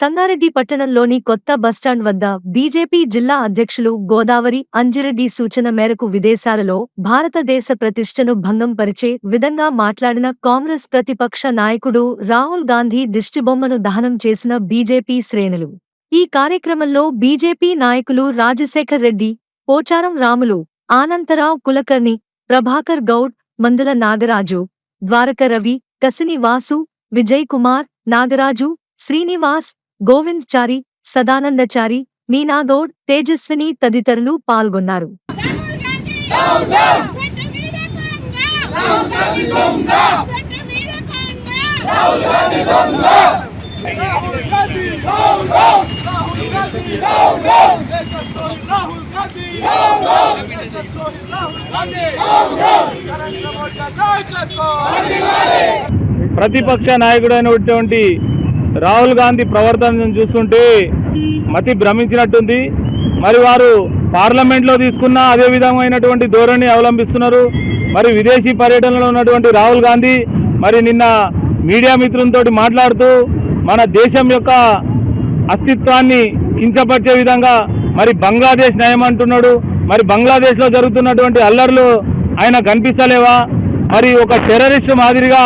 సంగారెడ్డి పట్టణంలోని కొత్త బస్టాండ్ వద్ద బీజేపీ జిల్లా అధ్యక్షులు గోదావరి అంజిరెడ్డి సూచన మేరకు విదేశాలలో భారతదేశ ప్రతిష్టను భంగం పరిచే విధంగా మాట్లాడిన కాంగ్రెస్ ప్రతిపక్ష నాయకుడు రాహుల్ గాంధీ దిష్టిబొమ్మను దహనం చేసిన బీజేపీ శ్రేణులు. ఈ కార్యక్రమంలో బీజేపీ నాయకులు రాజశేఖర్ రెడ్డి పోచారం రాములు ఆనంతరావు కులకర్ణి ప్రభాకర్ గౌడ్ మందుల నాగరాజు ద్వారక రవి కసిని వాసు విజయ్ కుమార్ నాగరాజు శ్రీనివాస్ గోవింద్చారి సదానందచారి మీనాగౌడ్ తేజస్విని తదితరులు పాల్గొన్నారు. ప్రతిపక్ష నాయకుడు అయినటువంటి రాహుల్ గాంధీ ప్రవర్తనను చూస్తుంటే మతి భ్రమించినట్టుంది. మరి వారు పార్లమెంట్లో తీసుకున్న అదే విధమైనటువంటి ధోరణి అవలంబిస్తున్నారు. మరి విదేశీ పర్యటనలో ఉన్నటువంటి రాహుల్ గాంధీ మరి నిన్న మీడియా మిత్రులతో మాట్లాడుతూ మన దేశం యొక్క అస్తిత్వాన్ని కించపరిచే విధంగా మరి బంగ్లాదేశ్ న్యాయం అంటున్నాడు. మరి బంగ్లాదేశ్లో జరుగుతున్నటువంటి అల్లర్లు ఆయన కనిపిస్తలేవా? మరి ఒక టెర్రరిస్ట్ మాదిరిగా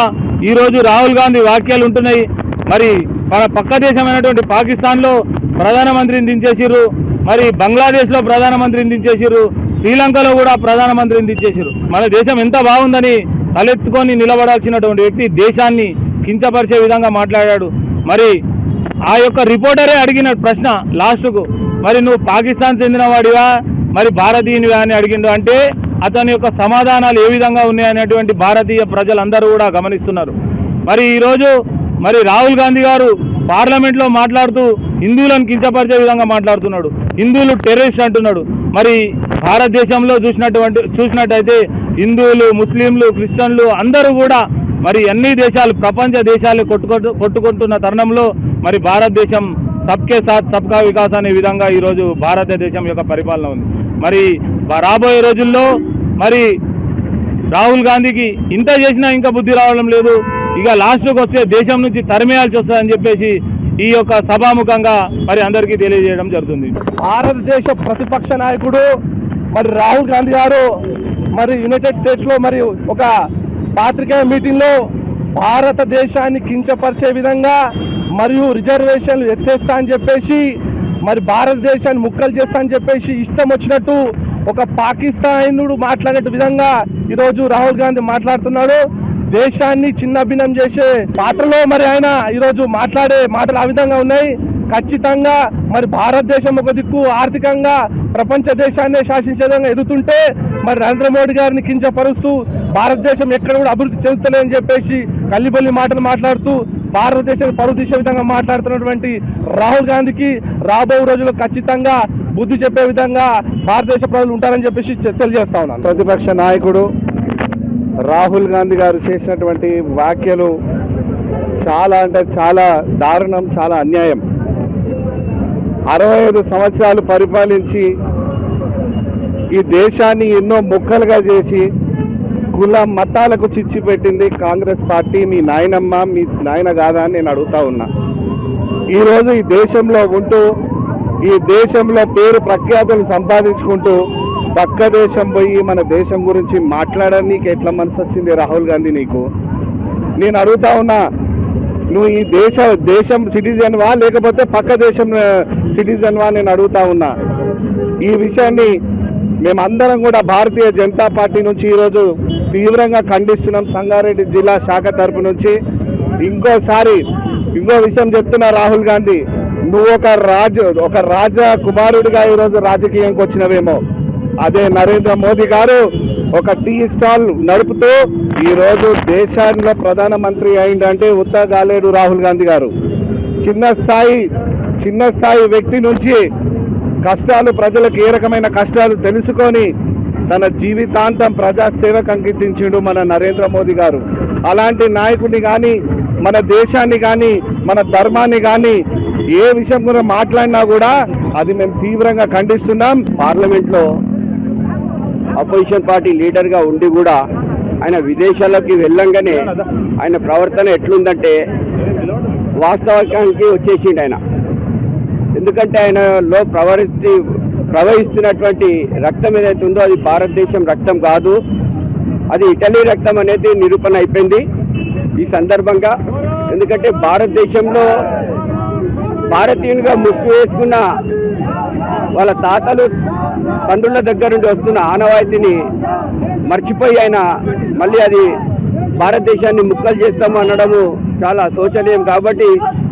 ఈరోజు రాహుల్ గాంధీ వ్యాఖ్యలు ఉంటున్నాయి. మరి మన పక్క దేశమైనటువంటి పాకిస్తాన్లో ప్రధానమంత్రిని దించేసిర్రు. మరి బంగ్లాదేశ్లో ప్రధానమంత్రిని దించేసిర్రు. శ్రీలంకలో కూడా ప్రధానమంత్రిని దించేసిర్రు. మన దేశం ఎంత బాగుందని తలెత్తుకొని నిలబడాల్సినటువంటి వ్యక్తి దేశాన్ని కించపరిచే విధంగా మాట్లాడాడు. మరి ఆ యొక్క రిపోర్టరే అడిగిన ప్రశ్న లాస్ట్కు మరి నువ్వు పాకిస్తాన్ చెందిన వాడివా మరి భారతీయునివా? అని అడిగిండు. అంటే అతని యొక్క సమాధానాలు ఏ విధంగా ఉన్నాయనేటువంటి భారతీయ ప్రజలందరూ కూడా గమనిస్తున్నారు. మరి ఈరోజు మరి రాహుల్ గాంధీ గారు పార్లమెంట్లో మాట్లాడుతూ హిందువులను కించపరిచే విధంగా మాట్లాడుతున్నాడు. హిందువులు టెర్రరిస్ట్ అంటున్నాడు. మరి భారతదేశంలో చూసినటువంటి చూసినట్టయితే హిందువులు ముస్లింలు క్రిస్టియన్లు అందరూ కూడా మరి అన్ని దేశాలు ప్రపంచ దేశాలు కొట్టుకొట్టు కొట్టుకుంటున్న తరుణంలో మరి భారతదేశం సబ్కే సాత్ సబ్కా వికాస్ అనే విధంగా ఈరోజు భారతదేశం యొక్క పరిపాలన ఉంది. మరి రాబోయే రోజుల్లో మరి రాహుల్ గాంధీకి ఇంత చేసినా ఇంకా బుద్ధి రావడం లేదు. ఇక లాస్ట్కి వస్తే దేశం నుంచి తరిమేయాల్సి వస్తుందని చెప్పేసి ఈ యొక్క సభాముఖంగా మరి అందరికీ తెలియజేయడం జరుగుతుంది. భారతదేశ ప్రతిపక్ష నాయకుడు మరి రాహుల్ గాంధీ గారు మరి యునైటెడ్ స్టేట్స్లో మరి ఒక పాత్రికేయ మీటింగ్లో భారతదేశాన్ని కించపరిచే విధంగా మరియు రిజర్వేషన్లు ఎత్తేస్తా అని చెప్పేసి మరి భారతదేశాన్ని ముక్కలు చేస్తా అని చెప్పేసి ఇష్టం వచ్చినట్టు ఒక పాకిస్తానుడు మాట్లాడే విధంగా ఈరోజు రాహుల్ గాంధీ మాట్లాడుతున్నాడు. దేశాన్ని చిన్నభిన్నం చేసే పాత్రలో మరి ఆయన ఈరోజు మాట్లాడే మాటలు ఆ విధంగా ఉన్నాయి. ఖచ్చితంగా మరి భారతదేశం ఒక దిక్కు ఆర్థికంగా ప్రపంచ దేశాన్ని శాసించే విధంగా ఎదుగుతుంటే మరి నరేంద్ర మోడీ గారిని కించపరుస్తూ భారతదేశం ఎక్కడ కూడా అభివృద్ధి చెందుతలేదని చెప్పేసి కల్లిబల్లి మాటలు మాట్లాడుతూ భారతదేశాన్ని పరువు విధంగా మాట్లాడుతున్నటువంటి రాహుల్ గాంధీకి రాబో రోజుల్లో ఖచ్చితంగా బుద్ధి చెప్పే విధంగా భారతదేశ ప్రజలు ఉంటారని చెప్పేసి తెలియజేస్తా ఉన్నాను. ప్రతిపక్ష నాయకుడు రాహుల్ గాంధీ గారు చేసినటువంటి వ్యాఖ్యలు చాలా అంటే చాలా దారుణం చాలా అన్యాయం. అరవై ఐదు సంవత్సరాలు పరిపాలించి ఈ దేశాన్ని ఎన్నో ముక్కలుగా చేసి కుల మతాలకు చిచ్చి పెట్టింది కాంగ్రెస్ పార్టీ. మీ నాయనమ్మ మీ నాయన కాదా అని నేను అడుగుతా ఉన్నా. ఈరోజు ఈ దేశంలో ఉంటూ ఈ దేశంలో పేరు ప్రఖ్యాతులు సంపాదించుకుంటూ పక్క దేశం పోయి మన దేశం గురించి మాట్లాడడానికి ఎట్లా మనసు వచ్చింది రాహుల్ గాంధీ నీకు? నేను అడుగుతా ఉన్నా నువ్వు ఈ దేశ దేశం సిటిజన్ వా? లేకపోతే పక్క దేశం సిటిజన్ వా? నేను అడుగుతా ఉన్నా. ఈ విషయాన్ని మేమందరం కూడా భారతీయ జనతా పార్టీ నుంచి ఈరోజు తీవ్రంగా ఖండిస్తున్నాం. సంగారెడ్డి జిల్లా శాఖ తరపు నుంచి. ఇంకోసారి ఇంకో విషయం చెప్తున్నా రాహుల్ గాంధీ. నువ్వు ఒక రాజు ఒక రాజ కుమారుడిగా ఈరోజు రాజకీయంకి వచ్చినవేమో. అదే నరేంద్ర మోదీ గారు ఒక టీ స్టాల్ నడుపుతూ ఈరోజు దేశంలో ప్రధానమంత్రి అయిందంటే ఉత్తగాలేడు రాహుల్ గాంధీ గారు. చిన్న స్థాయి చిన్న స్థాయి వ్యక్తి నుంచి కష్టాలు ప్రజలకు ఏ రకమైన కష్టాలు తెలుసుకొని తన జీవితాంతం ప్రజాసేవకు అంకితించిండు మన నరేంద్ర మోదీ గారు. అలాంటి నాయకుడిని కానీ మన దేశాన్ని కానీ మన ధర్మాన్ని కానీ ఏ విషయం గురించి మాట్లాడినా కూడా అది మేము తీవ్రంగా ఖండిస్తున్నాం. పార్లమెంట్లో అపోజిషన్ పార్టీ లీడర్గా ఉండి కూడా ఆయన విదేశాల్లోకి వెళ్ళంగానే ఆయన ప్రవర్తన ఎట్లుందంటే వాస్తవానికి వచ్చేసిండు ఆయన. ఎందుకంటే ఆయనలో ప్రవహిస్తూ ప్రవహిస్తున్నటువంటి రక్తం ఏదైతే ఉందో అది భారతదేశం రక్తం కాదు. అది ఇటలీ రక్తం అనేది నిరూపణ అయిపోయింది ఈ సందర్భంగా. ఎందుకంటే భారతదేశంలో భారతీయునిగా ముసుగు వేసుకున్న వాళ్ళ తాతలు తండ్రుల దగ్గర నుండి వస్తున్న ఆనవాయితీని మర్చిపోయి ఆయన మళ్ళీ అది భారతదేశాన్ని ముక్కలు చేస్తాము అనడము చాలా శోచనీయం కాబట్టి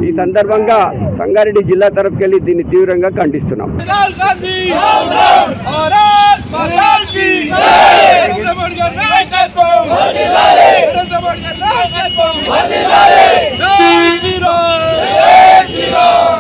ఈ సందర్భంగా సంగారెడ్డి జిల్లా తరఫుకెళ్ళి దీన్ని తీవ్రంగా ఖండిస్తున్నాం. రాహుల్